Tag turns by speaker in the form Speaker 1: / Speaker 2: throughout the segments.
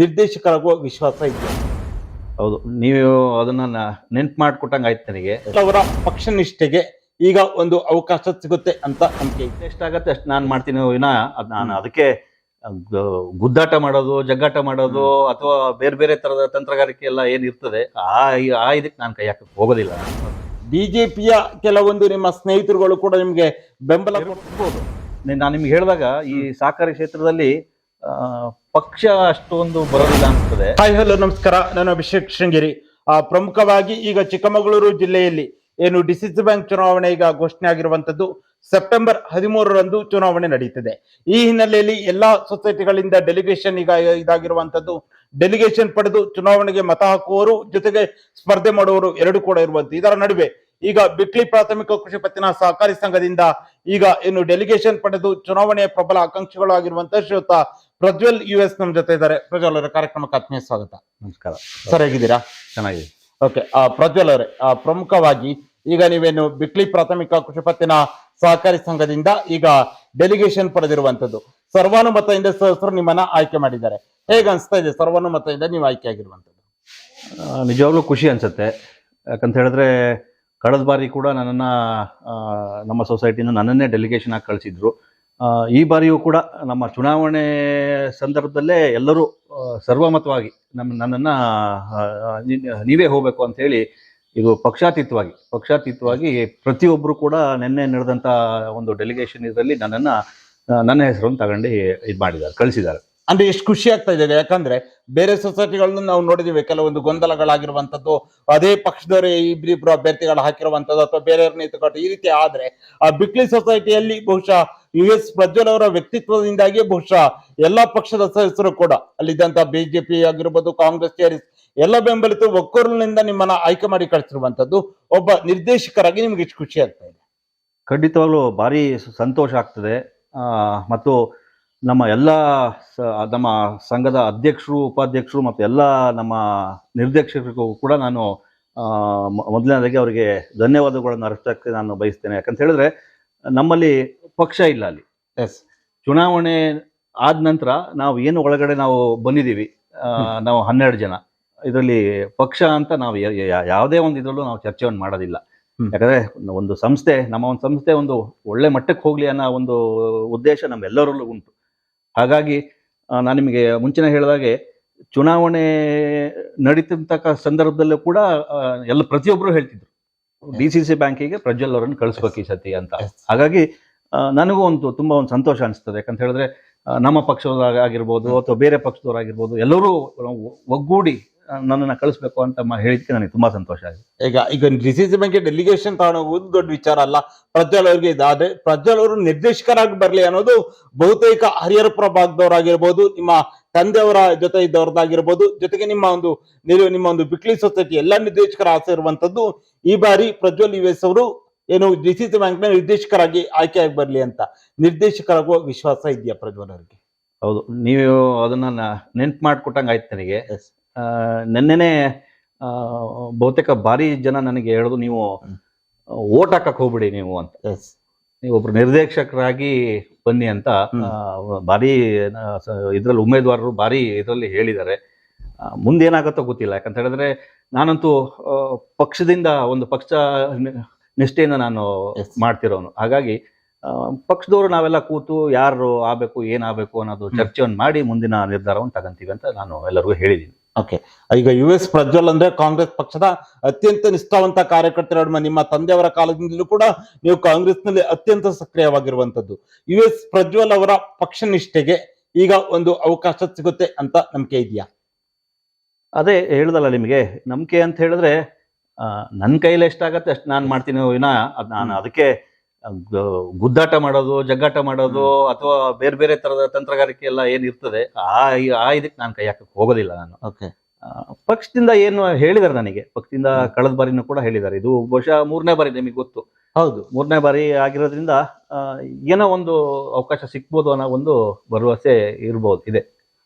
Speaker 1: ನಿರ್ದೇಶಕರಾಗುವ ವಿಶ್ವಾಸ ಇದೆ.
Speaker 2: ಹೌದು ನೀವು ಅದನ್ನ ನೆನ್ಪು ಮಾಡಿಕೊಟ್ಟಂಗೆ ಆಯ್ತು ನನಗೆ.
Speaker 1: ಅವರ ಪಕ್ಷ ನಿಷ್ಠೆಗೆ ಈಗ ಒಂದು ಅವಕಾಶ ಸಿಗುತ್ತೆ ಅಂತ ನಂಬಿಕೆ ಇದೆ.
Speaker 2: ಎಷ್ಟಾಗತ್ತೆ ಅಷ್ಟು ನಾನು ಮಾಡ್ತೀನಿ ವಿನ ಅದು ನಾನು ಅದಕ್ಕೆ ಗುದ್ದಾಟ ಮಾಡೋದು ಜಗ್ಗಾಟ ಮಾಡೋದು ಅಥವಾ ಬೇರೆ ಬೇರೆ ತರದ ತಂತ್ರಗಾರಿಕೆ ಎಲ್ಲ ಏನ್ ಇರ್ತದೆ ಆ ಆ ಇದಕ್ಕೆ ನಾನು ಕೈ ಹಾಕಕ್ಕೆ ಹೋಗೋದಿಲ್ಲ.
Speaker 1: ಬಿಜೆಪಿಯ ಕೆಲವೊಂದು ನಿಮ್ಮ ಸ್ನೇಹಿತರುಗಳು ಕೂಡ ನಿಮಗೆ ಬೆಂಬಲ ಕೊಡ್ಬೋದು.
Speaker 2: ನಾನು ನಿಮ್ಗೆ ಹೇಳಿದಾಗ ಈ ಸಹಕಾರಿ ಕ್ಷೇತ್ರದಲ್ಲಿ ಪಕ್ಷ ಅಷ್ಟೊಂದು ಬರೋದಿಲ್ಲ ಅನ್ಸ್ತದೆ
Speaker 1: ಹಾಯ್ ಹಲೋ ನಮಸ್ಕಾರ. ನಾನು ಅಭಿಷೇಕ್ ಶೃಂಗೇರಿ. ಪ್ರಮುಖವಾಗಿ ಈಗ ಚಿಕ್ಕಮಗಳೂರು ಜಿಲ್ಲೆಯಲ್ಲಿ ಏನು ಡಿಸಿಸಿ ಬ್ಯಾಂಕ್ ಚುನಾವಣೆ ಈಗ ಘೋಷಣೆ ಆಗಿರುವಂತದ್ದು ಸೆಪ್ಟೆಂಬರ್ ಹದಿಮೂರರಂದು ಚುನಾವಣೆ ನಡೆಯುತ್ತದೆ ಈ ಹಿನ್ನೆಲೆಯಲ್ಲಿ ಎಲ್ಲಾ ಸೊಸೈಟಿಗಳಿಂದ ಡೆಲಿಗೇಷನ್ ಈಗ ಇದಾಗಿರುವಂತದ್ದು ಡೆಲಿಗೇಷನ್ ಪಡೆದು ಚುನಾವಣೆಗೆ ಮತ ಹಾಕುವವರು ಜೊತೆಗೆ ಸ್ಪರ್ಧೆ ಮಾಡುವವರು ಎರಡು ಕೂಡ ಇರುವಂತ. ಇದರ ನಡುವೆ ಈಗ ಬಿಕ್ಲಿ ಪ್ರಾಥಮಿಕ ಕೃಷಿ ಪತ್ತಿನ ಸಹಕಾರಿ ಸಂಘದಿಂದ ಈಗ ಏನು ಡೆಲಿಗೇಷನ್ ಪಡೆದು ಚುನಾವಣೆಯ ಪ್ರಬಲ ಆಕಾಂಕ್ಷಿಗಳು ಆಗಿರುವಂತಹ ಶ್ರೀಯುತ ಪ್ರಜ್ವಲ್ ಯು ಎಸ್ ನಮ್ಮ ಜೊತೆ ಇದ್ದಾರೆ. ಪ್ರಜ್ವಲ್ ಅವರ ಕಾರ್ಯಕ್ರಮಕ್ಕೆ ಆತ್ಮೀಯ ಸ್ವಾಗತ.
Speaker 2: ನಮಸ್ಕಾರ.
Speaker 1: ಸರ್ ಹೇಗಿದ್ದೀರಾ?
Speaker 2: ಚೆನ್ನಾಗಿದೆ
Speaker 1: ಓಕೆ ಪ್ರಜ್ವಲ್ ಅವರೇ ಆ, ಪ್ರಮುಖವಾಗಿ ಈಗ ನೀವೇನು ಬಿಕ್ಲಿ ಪ್ರಾಥಮಿಕ ಕೃಷಿ ಪತ್ತಿನ ಸಹಕಾರಿ ಸಂಘದಿಂದ ಈಗ ಡೆಲಿಗೇಷನ್ ಪಡೆದಿರುವಂತದ್ದು ಸರ್ವಾನುಮತದಿಂದ ಸದಸ್ಯರು ನಿಮ್ಮನ್ನ ಆಯ್ಕೆ ಮಾಡಿದ್ದಾರೆ. ಹೇಗೆ ಅನ್ಸ್ತಾ ಇದೆ? ಸರ್ವಾನುಮತದಿಂದ ನೀವು ಆಯ್ಕೆ ಆಗಿರುವಂತದ್ದು
Speaker 2: ನಿಜವಾಗ್ಲೂ ಖುಷಿ ಅನ್ಸುತ್ತೆ. ಯಾಕಂತ ಹೇಳಿದ್ರೆ ಕಳೆದ ಬಾರಿ ಕೂಡ ನನ್ನನ್ನ ನಮ್ಮ ಸೊಸೈಟಿಯಿಂದ ನನ್ನನ್ನೇ ಡೆಲಿಗೇಷನ್ ಆಗಿ ಕಳಿಸಿದ್ರು. ಈ ಬಾರಿಯೂ ಕೂಡ ನಮ್ಮ ಚುನಾವಣೆ ಸಂದರ್ಭದಲ್ಲೇ ಎಲ್ಲರೂ ಸರ್ವಮತವಾಗಿ ನಮ್ಮ ನನ್ನನ್ನು ನೀವೇ ಹೋಗಬೇಕು ಅಂತ ಹೇಳಿ ಇದು ಪಕ್ಷಾತೀತವಾಗಿ ಪಕ್ಷಾತೀತವಾಗಿ ಪ್ರತಿಯೊಬ್ಬರು ಕೂಡ ನಿನ್ನೆ ನಡೆದಂಥ ಒಂದು ಡೆಲಿಗೇಷನ್ ಇದರಲ್ಲಿ ನನ್ನನ್ನು ನನ್ನ ಹೆಸರನ್ನು ತಗೊಂಡು ಇದು ಮಾಡಿದ್ದಾರೆ, ಕಳಿಸಿದ್ದಾರೆ.
Speaker 1: ಅಂದ್ರೆ ಎಷ್ಟು ಖುಷಿ ಆಗ್ತಾ ಇದೆ ಯಾಕಂದ್ರೆ ಬೇರೆ ಸೊಸೈಟಿಗಳನ್ನು ನಾವು ನೋಡಿದಿವಿ ಕೆಲವೊಂದು ಗೊಂದಲಗಳಾಗಿರುವಂತದ್ದು ಅದೇ ಪಕ್ಷದವರೇ ಇಬ್ರಿಬ್ರು ಅಭ್ಯರ್ಥಿಗಳು ಹಾಕಿರುವಂತದ್ದು ಅಥವಾ ಬೇರೆಯವ್ರ ನಿಂತುಕೊಂಡು ಈ ರೀತಿ ಆದ್ರೆ ಆ ಬಿಕ್ಲಿ ಸೊಸೈಟಿಯಲ್ಲಿ ಬಹುಶಃ ಯು ಎಸ್ ಪ್ರಜ್ವಲ್ ಅವರ ವ್ಯಕ್ತಿತ್ವದಿಂದಾಗಿ ಬಹುಶಃ ಎಲ್ಲಾ ಪಕ್ಷದ ಸದಸ್ಯರು ಕೂಡ, ಅಲ್ಲಿದ್ದಂತ ಬಿಜೆಪಿ ಆಗಿರ್ಬೋದು, ಕಾಂಗ್ರೆಸ್ ಜೆಡಿಎಸ್ ಎಲ್ಲ ಬೆಂಬಲಿತ ಒಕ್ಕೂರಿನಿಂದ ನಿಮ್ಮನ್ನ ಆಯ್ಕೆ ಮಾಡಿ ಕಳಿಸಿರುವಂತದ್ದು ಒಬ್ಬ ನಿರ್ದೇಶಕರಾಗಿ ನಿಮ್ಗೆ ಇಷ್ಟು ಖುಷಿ ಆಗ್ತಾ ಇದೆ.
Speaker 2: ಖಂಡಿತವಾಗ್ಲೂ ಭಾರಿ ಸಂತೋಷ ಆಗ್ತದೆ. ಮತ್ತು ನಮ್ಮ ಎಲ್ಲ ನಮ್ಮ ಸಂಘದ ಅಧ್ಯಕ್ಷರು ಉಪಾಧ್ಯಕ್ಷರು ಮತ್ತು ಎಲ್ಲ ನಮ್ಮ ನಿರ್ದೇಶಕರಿಗೂ ಕೂಡ ನಾನು ಮೊದಲನೇದಾಗಿ ಅವರಿಗೆ ಧನ್ಯವಾದಗಳನ್ನು ಅರ್ಸಕ್ಕೆ ನಾನು ಬಯಸ್ತೇನೆ. ಯಾಕಂತ ಹೇಳಿದ್ರೆ ನಮ್ಮಲ್ಲಿ ಪಕ್ಷ ಇಲ್ಲ ಅಲ್ಲಿ.
Speaker 1: ಎಸ್
Speaker 2: ಚುನಾವಣೆ ಆದ ನಂತರ ನಾವು ಏನು ಒಳಗಡೆ ನಾವು ಬಂದಿದ್ದೀವಿ ನಾವು ಹನ್ನೆರಡು ಜನ. ಇದರಲ್ಲಿ ಪಕ್ಷ ಅಂತ ನಾವು ಯಾವುದೇ ಒಂದು ಇದರಲ್ಲೂ ನಾವು ಚರ್ಚೆಯನ್ನು ಮಾಡೋದಿಲ್ಲ. ಯಾಕಂದ್ರೆ ಒಂದು ಸಂಸ್ಥೆ ನಮ್ಮ ಒಂದು ಸಂಸ್ಥೆ ಒಂದು ಒಳ್ಳೆ ಮಟ್ಟಕ್ಕೆ ಹೋಗ್ಲಿ ಅನ್ನೋ ಒಂದು ಉದ್ದೇಶ ನಮ್ಮೆಲ್ಲರಲ್ಲೂ ಉಂಟು. ಹಾಗಾಗಿ ನಾನು ನಿಮಗೆ ಮುಂಚಿನ ಹೇಳಿದಾಗೆ ಚುನಾವಣೆ ನಡೀತಿರ್ತಕ್ಕ ಸಂದರ್ಭದಲ್ಲೂ ಕೂಡ ಎಲ್ಲ ಪ್ರತಿಯೊಬ್ಬರು ಹೇಳ್ತಿದ್ರು. ಡಿ ಸಿ ಸಿ ಬ್ಯಾಂಕಿಗೆ ಪ್ರಜ್ವಲ್ ಅವರನ್ನು ಕಳಿಸ್ಬೇಕು ಈ ಸತಿ ಅಂತ. ಹಾಗಾಗಿ ನನಗೂ ಒಂದು ತುಂಬಾ ಒಂದು ಸಂತೋಷ ಅನಿಸ್ತದೆ. ಯಾಕಂತ ಹೇಳಿದ್ರೆ ನಮ್ಮ ಪಕ್ಷದವರಾಗಿರ್ಬೋದು ಅಥವಾ ಬೇರೆ ಪಕ್ಷದವರಾಗಿರ್ಬೋದು ಎಲ್ಲರೂ ಒಗ್ಗೂಡಿ ನನ್ನನ್ನ ಕಳಿಸ್ಬೇಕು ಅಂತ ಮ- ಹೇಳಿದ್ದಕ್ಕೆ ನನಗೆ ತುಂಬಾ ಸಂತೋಷ ಆಗಿದೆ.
Speaker 1: ಈಗ ಈಗ ಡಿಸಿಸಿ ಬ್ಯಾಂಕ್ ಡೆಲಿಗೇಷನ್ ತಗೊಂಡೋಗುವುದು ದೊಡ್ಡ ವಿಚಾರ ಅಲ್ಲ. ಪ್ರಜ್ವಲ್ ಅವರಿಗೆ ಇದಾದ್ರೆ ಪ್ರಜ್ವಲ್ ಅವರು ನಿರ್ದೇಶಕರಾಗಿ ಬರಲಿ ಅನ್ನೋದು ಬಹುತೇಕ ಹರಿಹರಪುರ ಭಾಗದವರಾಗಿರ್ಬೋದು ನಿಮ್ಮ ತಂದೆಯವರ ಜೊತೆ ಇದ್ದವ್ರದ್ದಾಗಿರ್ಬೋದು ಜೊತೆಗೆ ನಿಮ್ಮ ಒಂದು ನೀವು ನಿಮ್ಮ ಒಂದು ಬಿಕ್ಲಿ ಸೊಸೈಟಿ ಎಲ್ಲ ನಿರ್ದೇಶಕರ ಆಸೆ ಇರುವಂತದ್ದು ಈ ಬಾರಿ ಪ್ರಜ್ವಲ್ ಯು ಎಸ್ ಅವರು ಏನು ಡಿಸಿಸಿ ಬ್ಯಾಂಕ್ನ ನಿರ್ದೇಶಕರಾಗಿ ಆಯ್ಕೆಯಾಗಿ ಬರಲಿ ಅಂತ ನಿರ್ದೇಶಕರಾಗುವ ವಿಶ್ವಾಸ ಇದೆಯಾ ಪ್ರಜ್ವಲ್ ಅವರಿಗೆ
Speaker 2: ಹೌದು. ನೀವು ಅದನ್ನ ನೆನ್ಪು ಮಾಡ್ಕೊಟ್ಟಂಗೆ ಆಯ್ತು ನನಗೆ.
Speaker 1: Yes.
Speaker 2: ನೆನ್ನೆನೆ ಬಹುತೇಕ ಭಾರಿ ಜನ ನನಗೆ ಹೇಳೋದು ನೀವು. ಓಟ್ ಹಾಕಕ್ ಹೋಗ್ಬಿಡಿ ನೀವು ಅಂತ. ನೀವು ಒಬ್ರು ನಿರ್ದೇಶಕರಾಗಿ ಬನ್ನಿ ಅಂತ ಭಾರಿ ಇದ್ರಲ್ಲಿ ಉಮೇದುವಾರರು ಭಾರಿ ಇದರಲ್ಲಿ ಹೇಳಿದ್ದಾರೆ. ಮುಂದೇನಾಗತ್ತೋ ಗೊತ್ತಿಲ್ಲ. ಯಾಕಂತ ಹೇಳಿದ್ರೆ ನಾನಂತೂ ಪಕ್ಷದಿಂದ ಒಂದು ಪಕ್ಷ ನಿಷ್ಠೆಯಿಂದ ನಾನು. ಮಾಡ್ತಿರೋನು. ಹಾಗಾಗಿ ಪಕ್ಷದವರು ನಾವೆಲ್ಲ ಕೂತು ಯಾರು ಆಗಬೇಕು ಏನಾಗಬೇಕು ಅನ್ನೋದು. ಚರ್ಚೆಯನ್ನು ಮಾಡಿ ಮುಂದಿನ ನಿರ್ಧಾರವನ್ನು ತಗಂತೀವಿ ಅಂತ ನಾನು ಎಲ್ಲರಿಗೂ ಹೇಳಿದ್ದೀನಿ
Speaker 1: ಓಕೆ ಈಗ ಯು ಎಸ್ ಪ್ರಜ್ವಲ್ ಅಂದ್ರೆ ಕಾಂಗ್ರೆಸ್ ಪಕ್ಷದ ಅತ್ಯಂತ ನಿಷ್ಠಾವಂತ ಕಾರ್ಯಕರ್ತರು ನಿಮ್ಮ ತಂದೆಯವರ ಕಾಲದಿಂದಲೂ ಕೂಡ ನೀವು ಕಾಂಗ್ರೆಸ್ನಲ್ಲಿ ಅತ್ಯಂತ ಸಕ್ರಿಯವಾಗಿರುವಂತದ್ದು. ಯು ಎಸ್ ಪ್ರಜ್ವಲ್ ಅವರ ಪಕ್ಷ ನಿಷ್ಠೆಗೆ ಈಗ ಒಂದು ಅವಕಾಶ ಸಿಗುತ್ತೆ ಅಂತ ನಂಬಿಕೆ ಇದೆಯಾ?
Speaker 2: ಅದೇ ಹೇಳ್ದಲ್ಲ ನಿಮಗೆ ನಂಬಿಕೆ ಅಂತ ಹೇಳಿದ್ರೆ ನನ್ನ ಕೈಲಿ ಎಷ್ಟಾಗತ್ತೆ ಅಷ್ಟು ನಾನು ಮಾಡ್ತೀನಿ ವಿನ ಅದು ನಾನು. ಅದಕ್ಕೆ ಗುದ್ದಾಟ ಮಾಡೋದು ಜಗ್ಗಾಟ ಮಾಡೋದು ಅಥವಾ ಬೇರೆ ಬೇರೆ ತರದ ತಂತ್ರಗಾರಿಕೆ ಎಲ್ಲ ಏನ್ ಇರ್ತದೆ ಆ ಆ ಇದಕ್ಕೆ ನಾನು ಕೈ ಹಾಕಕ್ ಹೋಗೋದಿಲ್ಲ ನಾನು.
Speaker 1: ಓಕೆ.
Speaker 2: ಪಕ್ಷದಿಂದ ಏನು ಹೇಳಿದಾರೆ ನನಗೆ ಪಕ್ಷದಿಂದ. ಕಳೆದ ಬಾರಿನೂ ಕೂಡ ಹೇಳಿದ್ದಾರೆ ಇದು ಬಹುಶಃ ಮೂರನೇ ಬಾರಿ ನಿಮಗೆ ಗೊತ್ತು.
Speaker 1: ಹೌದು.
Speaker 2: ಮೂರನೇ ಬಾರಿ ಆಗಿರೋದ್ರಿಂದ ಆ, ಏನೋ ಒಂದು ಅವಕಾಶ ಸಿಕ್ಬೋದು ಅನ್ನೋ ಒಂದು ಭರವಸೆ ಇರ್ಬೋದು ಇದೆ.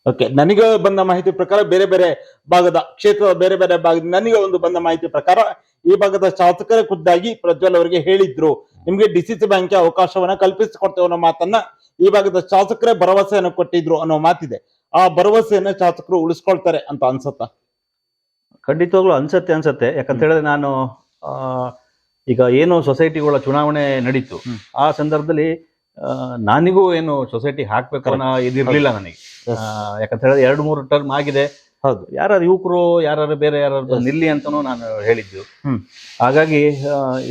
Speaker 1: ಓಕೆ. ನನಗೆ ಬಂದ ಮಾಹಿತಿ ಪ್ರಕಾರ ಬೇರೆ ಬೇರೆ ಭಾಗದ ಕ್ಷೇತ್ರದ ಬೇರೆ ಬೇರೆ ಭಾಗದ ನನಗೆ ಒಂದು ಬಂದ ಮಾಹಿತಿ ಪ್ರಕಾರ ಈ ಭಾಗದ ಶಾಸಕರೇ ಖುದ್ದಾಗಿ ಪ್ರಜ್ವಲ್ ಅವರಿಗೆ ಹೇಳಿದ್ರು. ನಿಮ್ಗೆ ಡಿಸಿಸಿ ಬ್ಯಾಂಕ್ ಅವಕಾಶವನ್ನ ಕಲ್ಪಿಸಿಕೊಡ್ತೇವೆ ಅನ್ನೋ ಮಾತನ್ನ ಈ ಭಾಗದ ಶಾಸಕರೇ ಭರವಸೆಯನ್ನು ಕೊಟ್ಟಿದ್ರು ಅನ್ನೋ ಮಾತಿದೆ. ಆ ಭರವಸೆಯನ್ನ ಶಾಸಕರು ಉಳಿಸ್ಕೊಳ್ತಾರೆ ಅಂತ ಅನ್ಸತ್ತ?
Speaker 2: ಖಂಡಿತವಾಗ್ಲೂ ಅನ್ಸತ್ತೆ ಅನ್ಸತ್ತೆ. ಯಾಕಂತ ಹೇಳಿದ್ರೆ ನಾನು ಆ, ಈಗ ಏನು ಸೊಸೈಟಿಗಳ ಚುನಾವಣೆ ನಡೀತು ಆ ಸಂದರ್ಭದಲ್ಲಿ ಆ, ನಾನಿಗೂ ಏನು ಸೊಸೈಟಿ ಹಾಕ್ಬೇಕು ಅನ್ನೋ ಇದಿರ್ಲಿಲ್ಲ ನನಗೆ. ಯಾಕಂತ ಹೇಳಿದ್ರೆ ಎರಡು ಮೂರು ಟರ್ಮ್ ಆಗಿದೆ.
Speaker 1: ಹೌದು.
Speaker 2: ಯಾರು ಯುವಕರು ಯಾರು ಬೇರೆ ಯಾರು ನಿಲ್ಲಿ ಅಂತಾನು ನಾನು ಹೇಳಿದ್ದು. ಹಾಗಾಗಿ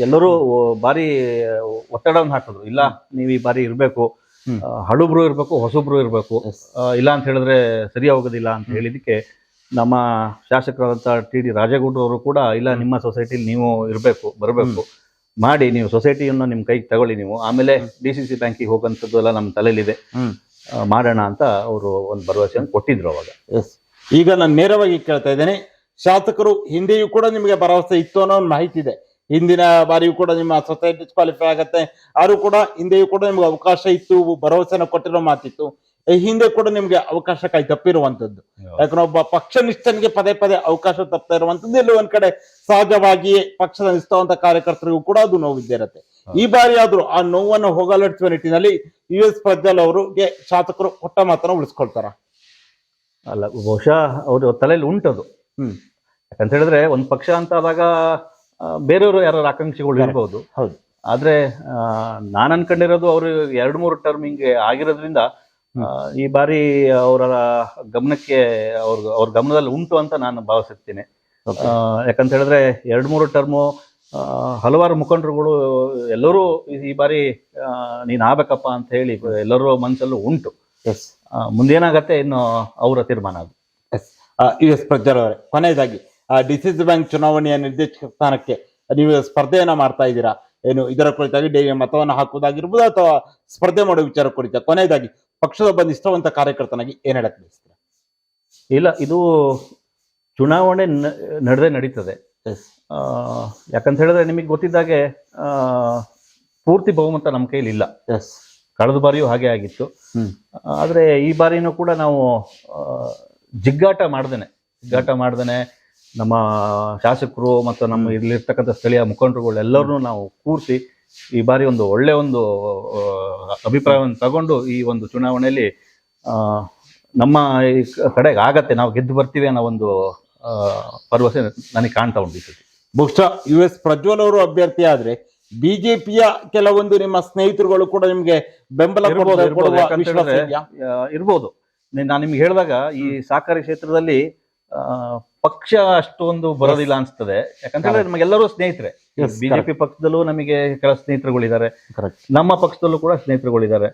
Speaker 2: ಎಲ್ಲರೂ ಬಾರಿ ಒತ್ತಡವನ್ನು ಹಾಕಿದ್ರು. ಇಲ್ಲ ನೀವು ಈ ಬಾರಿ ಇರಬೇಕು. ಹಳುಬ್ರು ಇರಬೇಕು ಹೊಸಬ್ರು ಇರಬೇಕು. ಇಲ್ಲ ಅಂತ ಹೇಳಿದ್ರೆ ಸರಿ ಹೋಗೋದಿಲ್ಲ ಅಂತ ಹೇಳಿದಕ್ಕೆ ನಮ್ಮ ಶಾಸಕರಾದಂಥ ಟಿ ಡಿ ರಾಜೇಗೌಡರು ಅವರು ಕೂಡ ಇಲ್ಲ ನಿಮ್ಮ ಸೊಸೈಟಿಲಿ ನೀವು ಇರಬೇಕು ಬರಬೇಕು. ಮಾಡಿ ನೀವು ಸೊಸೈಟಿಯನ್ನು ನಿಮ್ಮ ಕೈಗೆ ತಗೊಳ್ಳಿ ನೀವು. ಆಮೇಲೆ ಡಿ ಸಿ ಸಿ ಬ್ಯಾಂಕಿಗೆ ಹೋಗೋಂಥದ್ದು ಎಲ್ಲ ನಮ್ಮ ತಲೆಯಲ್ಲಿದೆ. ಮಾಡೋಣ ಅಂತ ಅವರು ಒಂದು ಭರವಸೆಯನ್ನು ಕೊಟ್ಟಿದ್ರು ಅವಾಗ.
Speaker 1: ಎಸ್ ಈಗ ನಾನು ನೇರವಾಗಿ ಕೇಳ್ತಾ ಇದ್ದೇನೆ ಶಾಸಕರು ಹಿಂದೆಯೂ ಕೂಡ ನಿಮಗೆ ಭರವಸೆ ಇತ್ತು ಅನ್ನೋ ಒಂದು ಮಾಹಿತಿ ಇದೆ. ಹಿಂದಿನ ಬಾರಿಯೂ ಕೂಡ ನಿಮ್ಮ ಸೊಸೈಟಿ ಕ್ವಾಲಿಫೈ ಆಗತ್ತೆ ಆದ್ರೂ ಕೂಡ ಹಿಂದೆಯೂ ಕೂಡ ನಿಮ್ಗೆ ಅವಕಾಶ ಇತ್ತು ಭರವಸೆನ ಕೊಟ್ಟಿರೋ ಮಾತಿತ್ತು. ಈ ಹಿಂದೆ ಕೂಡ ನಿಮ್ಗೆ ಅವಕಾಶ ಕೈ ತಪ್ಪಿರುವಂತದ್ದು. ಯಾಕಂದ್ರೆ ಒಬ್ಬ ಪಕ್ಷ ನಿಷ್ಠನಿಗೆ ಪದೇ ಪದೇ ಅವಕಾಶ ತಪ್ಪತಾ ಇರುವಂತದ್ದು ಇಲ್ಲಿ ಒಂದ್ ಕಡೆ ಸಹಜವಾಗಿಯೇ ಪಕ್ಷದ ನಿಷ್ಠಾವಂತ ಕಾರ್ಯಕರ್ತರಿಗೂ ಕೂಡ ಅದು ನೋವಿದ್ದೇ ಇರುತ್ತೆ. ಈ ಬಾರಿ ಆದ್ರೂ ಆ ನೋವನ್ನು ಹೋಗಲಾಡಿಸುವ ನಿಟ್ಟಿನಲ್ಲಿ ಯು ಎಸ್ ಪ್ರಜ್ವಲ್ ಅವರಿಗೆ ಶಾಸಕರು ಕೊಟ್ಟ ಮಾತನ್ನ ಉಳಿಸ್ಕೊಳ್ತಾರ.
Speaker 2: ಅಲ್ಲ ಬಹುಶಃ ಅವ್ರ ತಲೆಯಲ್ಲಿ ಉಂಟದು.
Speaker 1: ಹ್ಮ್.
Speaker 2: ಯಾಕಂತ ಹೇಳಿದ್ರೆ ಒಂದು ಪಕ್ಷ ಅಂತ ಆದಾಗ ಬೇರೆಯವರು ಯಾರು ಆಕಾಂಕ್ಷಿಗಳು
Speaker 1: ಇರ್ಬಹುದು
Speaker 2: ಇರ್ಬೋದು.
Speaker 1: ಹೌದು.
Speaker 2: ಆದ್ರೆ ನಾನು ನಾನ್ ಅನ್ಕೊಂಡಿರೋದು ಅವರು ಎರಡು ಮೂರು ಟರ್ಮ್ ಹಿಂಗೆ ಆಗಿರೋದ್ರಿಂದ ಈ ಬಾರಿ ಅವರ ಗಮನಕ್ಕೆ ಅವ್ರ ಅವ್ರ ಗಮನದಲ್ಲಿ ಉಂಟು ಅಂತ ನಾನು ಭಾವಿಸುತ್ತೇನೆ. ಆ, ಯಾಕಂತ ಹೇಳಿದ್ರೆ ಎರಡು ಮೂರು ಟರ್ಮು ಹಲವಾರು ಮುಖಂಡರುಗಳು ಎಲ್ಲರೂ ಈ- ಬಾರಿ ನೀನ್ ಆಗ್ಬೇಕಪ್ಪ ಅಂತ ಹೇಳಿ ಎಲ್ಲರೂ ಮನಸ್ಸಲ್ಲೂ ಉಂಟು.
Speaker 1: ಎಸ್
Speaker 2: ಮುಂದೇನಾಗತ್ತೆ ಇನ್ನು ಅವರ ತೀರ್ಮಾನ ಅದು.
Speaker 1: ಎಸ್ ಯು ಎಸ್ ಪ್ರಜ್ವಲ್ ಅವರೇ ಕೊನೆಯದಾಗಿ ಡಿಸಿಸ್ ಬ್ಯಾಂಕ್ ಚುನಾವಣೆಯ ನಿರ್ದೇಶಕ ಸ್ಥಾನಕ್ಕೆ ನೀವು ಸ್ಪರ್ಧೆಯನ್ನ ಮಾಡ್ತಾ ಇದ್ದೀರಾ? ಏನು ಇದರ ಕುರಿತಾಗಿ ಡೇ ಮತವನ್ನು ಹಾಕುವುದಾಗಿರ್ಬೋದು ಅಥವಾ ಸ್ಪರ್ಧೆ ಮಾಡೋ ವಿಚಾರ ಕುರಿತ ಕೊನೆಯದಾಗಿ ಪಕ್ಷದ ಒಬ್ಬ ಇಷ್ಟವಂತ ಕಾರ್ಯಕರ್ತನಾಗಿ ಏನ್ ಹೇಳಕ್ ಬಯಸ್ತೀರಾ?
Speaker 2: ಇಲ್ಲ ಇದು ಚುನಾವಣೆ ನಡೆದೇ ನಡೀತದೆ. ಯಾಕಂತ ಹೇಳಿದ್ರೆ ನಿಮಗೆ ಗೊತ್ತಿದ್ದಾಗೆ ಆ, ಪೂರ್ತಿ ಬಹುಮತ ನಮ್ಮ ಕೈಲಿ ಇಲ್ಲ
Speaker 1: ಎಸ್
Speaker 2: ಕಳೆದ ಬಾರಿಯೂ ಹಾಗೆ ಆಗಿತ್ತು. ಆದರೆ ಈ ಬಾರಿನೂ ಕೂಡ ನಾವು ಜಿಗ್ಗಾಟ ಮಾಡ್ದೇನೆ. ಜಿಗ್ಗಾಟ ಮಾಡ್ದೇನೆ. ನಮ್ಮ ಶಾಸಕರು ಮತ್ತು ನಮ್ಮ ಇಲ್ಲಿರ್ತಕ್ಕಂಥ ಸ್ಥಳೀಯ ಮುಖಂಡರುಗಳು ಎಲ್ಲರನ್ನೂ ನಾವು ಕೂರಿಸಿ ಈ ಬಾರಿ ಒಂದು ಒಳ್ಳೆ ಒಂದು ಅಭಿಪ್ರಾಯವನ್ನು ತಗೊಂಡು ಈ ಒಂದು ಚುನಾವಣೆಯಲ್ಲಿ ನಮ್ಮ ಈ ಕಡೆಗೆ ಆಗತ್ತೆ ನಾವು ಗೆದ್ದು ಬರ್ತೀವಿ ಅನ್ನೋ ಒಂದು ಭರವಸೆ ನನಗೆ ಕಾಣ್ತಾ ಉಂಟು.
Speaker 1: ಬಹುಶಃ ಯು ಎಸ್ ಪ್ರಜ್ವಲ್ ಅವರು ಅಭ್ಯರ್ಥಿ ಆದ್ರೆ ಬಿಜೆಪಿಯ ಕೆಲವೊಂದು ನಿಮ್ಮ ಸ್ನೇಹಿತರುಗಳು ಕೂಡ ನಿಮ್ಗೆ ಬೆಂಬಲ
Speaker 2: ಇರ್ಬೋದು, ನಾನು ನಿಮ್ಗೆ ಹೇಳಿದಾಗ ಈ ಸಹಕಾರಿ ಕ್ಷೇತ್ರದಲ್ಲಿ ಪಕ್ಷ ಅಷ್ಟೊಂದು ಬರೋದಿಲ್ಲ ಅನ್ಸ್ತದೆ. ಯಾಕಂದ್ರೆ ನಮಗೆಲ್ಲರೂ ಸ್ನೇಹಿತರೆ. ಬಿಜೆಪಿ ಪಕ್ಷದಲ್ಲೂ ನಮಗೆ ಕೆಲ ಸ್ನೇಹಿತರುಗಳಿದ್ದಾರೆ. ನಮ್ಮ ಪಕ್ಷದಲ್ಲೂ ಕೂಡ ಸ್ನೇಹಿತರುಗಳಿದ್ದಾರೆ.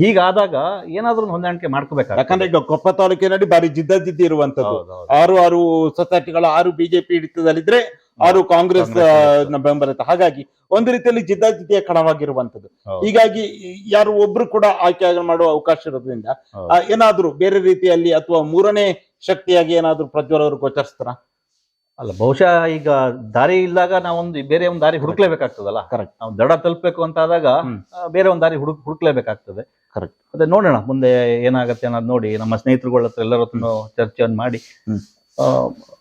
Speaker 2: ಹೀಗಾದಾಗ ಏನಾದ್ರೂ ಹೊಂದಾಣಿಕೆ ಮಾಡ್ಕೋಬೇಕಾಗ್ತದೆ
Speaker 1: ಯಾಕಂದ್ರೆ ಈಗ ಕೊಪ್ಪ ತಾಲೂಕಿನಲ್ಲಿ ಬಾರಿ ಜಿದ್ದಾಜಿದ್ದಿ ಇರುವಂತದ್ದು. ಆರು ಆರು ಸೊಸೈಟಿಗಳ ಆರು ಬಿಜೆಪಿ ಹಿಡಿತದಲ್ಲಿದ್ರೆ ಆರು ಕಾಂಗ್ರೆಸ್
Speaker 2: ಕಾಂಗ್ರೆಸ್
Speaker 1: ಆ, ನ ಬೆಂಬಲ ಇರುತ್ತೆ. ಹಾಗಾಗಿ ಒಂದು ರೀತಿಯಲ್ಲಿ ಜಿದ್ದಾಜಿದ್ದಿಯ ಕಣವಾಗಿರುವಂತದ್ದು. ಹೀಗಾಗಿ ಯಾರು ಒಬ್ರು ಕೂಡ ಆಯ್ಕೆ ಮಾಡುವ ಅವಕಾಶ ಇರೋದ್ರಿಂದ. ಏನಾದ್ರೂ ಬೇರೆ ರೀತಿಯಲ್ಲಿ ಅಥವಾ ಮೂರನೇ ಶಕ್ತಿಯಾಗಿ ಏನಾದ್ರೂ ಪ್ರಜ್ವಲ್ ಅವರು ಗೋಚರಿಸ್ತಾರ?
Speaker 2: ಅಲ್ಲ ಬಹುಶಃ ಈಗ ದಾರಿ ಇಲ್ದಾಗ ನಾವೊಂದು ಬೇರೆ ಒಂದು ದಾರಿ ಹುಡುಕ್ಲೇಬೇಕಾಗ್ತದಲ್ಲ?
Speaker 1: ಕರೆಕ್ಟ್
Speaker 2: ನಾವು ದಡ ತಲುಪಬೇಕು ಅಂತ ಆದಾಗ ಬೇರೆ ಒಂದು ದಾರಿ ಹುಡುಕ್ ಹುಡುಕ್ಲೇಬೇಕಾಗ್ತದೆ.
Speaker 1: ಕರೆಕ್ಟ್
Speaker 2: ಅದೇ ನೋಡೋಣ ಮುಂದೆ ಏನಾಗತ್ತೆ ಅನ್ನೋದು ನೋಡಿ ನಮ್ಮ ಸ್ನೇಹಿತರುಗಳ ಹತ್ರ ಎಲ್ಲರ ಹತ್ರ ಚರ್ಚೆಯನ್ನು ಮಾಡಿ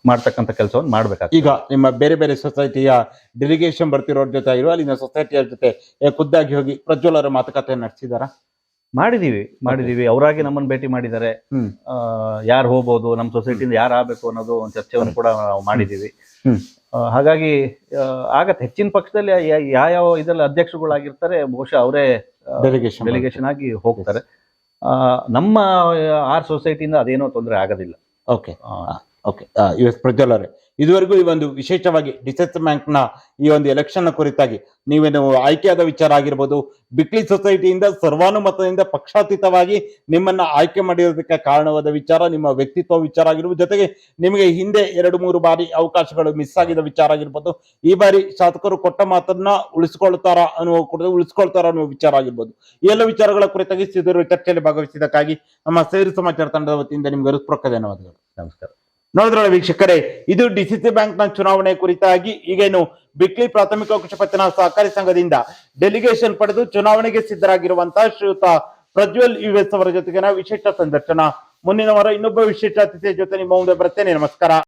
Speaker 2: ಮಾಡ್ತಕ್ಕಂಥ ಕೆಲಸವನ್ನು ಮಾಡಬೇಕಾಗ್ತದೆ.
Speaker 1: ಈಗ ನಿಮ್ಮ ಬೇರೆ ಬೇರೆ ಸೊಸೈಟಿಯ ಡೆಲಿಗೇಷನ್ ಬರ್ತಿರೋರ್ ಜೊತೆ ಇರುವ ಅಲ್ಲಿನ ಸೊಸೈಟಿಯ ಜೊತೆ ಖುದ್ದಾಗಿ ಹೋಗಿ ಪ್ರಜ್ವಲ್ ಅವರ ಮಾತುಕತೆ ನಡೆಸಿದಾರ?
Speaker 2: ಮಾಡಿದೀವಿ ಮಾಡಿದೀವಿ. ಅವರಾಗಿ ನಮ್ಮನ್ನು ಭೇಟಿ ಮಾಡಿದ್ದಾರೆ ಯಾರು ಹೋಗ್ಬೋದು ನಮ್ಮ ಸೊಸೈಟಿಯಿಂದ ಯಾರು ಆಗಬೇಕು ಅನ್ನೋದು ಒಂದು ಚರ್ಚೆಯನ್ನು ಕೂಡ ನಾವು ಮಾಡಿದೀವಿ. ಹಾಗಾಗಿ ಆಗತ್ತೆ. ಹೆಚ್ಚಿನ ಪಕ್ಷದಲ್ಲಿ ಯಾವ್ಯಾವ ಯಾವ ಇದರಲ್ಲಿ ಅಧ್ಯಕ್ಷರುಗಳಾಗಿರ್ತಾರೆ ಬಹುಶಃ ಅವರೇ
Speaker 1: ಡೆಲಿಗೇಷನ್
Speaker 2: ಡೆಲಿಗೇಷನ್ ಆಗಿ ಹೋಗ್ತಾರೆ. ನಮ್ಮ ಆರ್ ಸೊಸೈಟಿಯಿಂದ ಅದೇನೋ ತೊಂದರೆ ಆಗೋದಿಲ್ಲ.
Speaker 1: Okay okay U S Prajwal ಅವರೇ ಇದುವರೆಗೂ ಈ ಒಂದು ವಿಶೇಷವಾಗಿ ಡಿಸೆಸ್ ಬ್ಯಾಂಕ್ನ ಈ ಒಂದು ಎಲೆಕ್ಷನ್ ಕುರಿತಾಗಿ ನೀವೇನು ಆಯ್ಕೆಯಾದ ವಿಚಾರ ಆಗಿರ್ಬೋದು, ಬಿಕ್ಲಿ ಸೊಸೈಟಿಯಿಂದ ಸರ್ವಾನುಮತದಿಂದ ಪಕ್ಷಾತೀತವಾಗಿ ನಿಮ್ಮನ್ನ ಆಯ್ಕೆ ಮಾಡಿರೋದಕ್ಕೆ ಕಾರಣವಾದ ವಿಚಾರ, ನಿಮ್ಮ ವ್ಯಕ್ತಿತ್ವ ವಿಚಾರ ಆಗಿರ್ಬೋದು, ಜೊತೆಗೆ ನಿಮಗೆ ಹಿಂದೆ ಎರಡು ಮೂರು ಬಾರಿ ಅವಕಾಶಗಳು ಮಿಸ್ ಆಗಿದ ವಿಚಾರ ಆಗಿರ್ಬೋದು, ಈ ಬಾರಿ ಶಾಸಕರು ಕೊಟ್ಟ ಮಾತನ್ನ ಉಳಿಸ್ಕೊಳ್ತಾರ ಅನ್ನುವ ಕೂಡ ಉಳಿಸ್ಕೊಳ್ತಾರ ಅನ್ನುವ ವಿಚಾರ ಆಗಿರ್ಬೋದು. ಎಲ್ಲ ವಿಚಾರಗಳ ಕುರಿತಾಗಿ ಸಿದ್ಧರು ಚರ್ಚೆಯಲ್ಲಿ ಭಾಗವಹಿಸಿದ್ದಕ್ಕಾಗಿ ನಮ್ಮ ಸೇರಿ ಸಮಾಚಾರ ತಂಡದ ವತಿಯಿಂದ ನಿಮ್ಗೆ ಹೃತ್ಪೂರ್ವಕ ಧನ್ಯವಾದಗಳು.
Speaker 2: ನಮಸ್ಕಾರ.
Speaker 1: ನೋಡಿದ್ರಲ್ಲ ವೀಕ್ಷಕರೇ, ಇದು ಡಿಸಿಸಿ ಬ್ಯಾಂಕ್ನ ಚುನಾವಣೆ ಕುರಿತಾಗಿ ಈಗೇನು ಬಿಕ್ಲಿ ಪ್ರಾಥಮಿಕ ಕೃಷಿ ಪತ್ತಿನ ಸಹಕಾರಿ ಸಂಘದಿಂದ ಡೆಲಿಗೇಷನ್ ಪಡೆದು ಚುನಾವಣೆಗೆ ಸಿದ್ಧರಾಗಿರುವಂತಹ ಶ್ರೀಯುತ ಪ್ರಜ್ವಲ್ ಯುಎಸ್ ಅವರ ಜೊತೆಗಿನ ವಿಶೇಷ ಸಂದರ್ಶನ. ಮುಂದಿನ ವಾರ ಇನ್ನೊಬ್ಬ ವಿಶೇಷ ಅತಿಥಿಯ ಜೊತೆ ನಿಮ್ಮ ಮುಂದೆ ಬರ್ತೇನೆ ನಮಸ್ಕಾರ.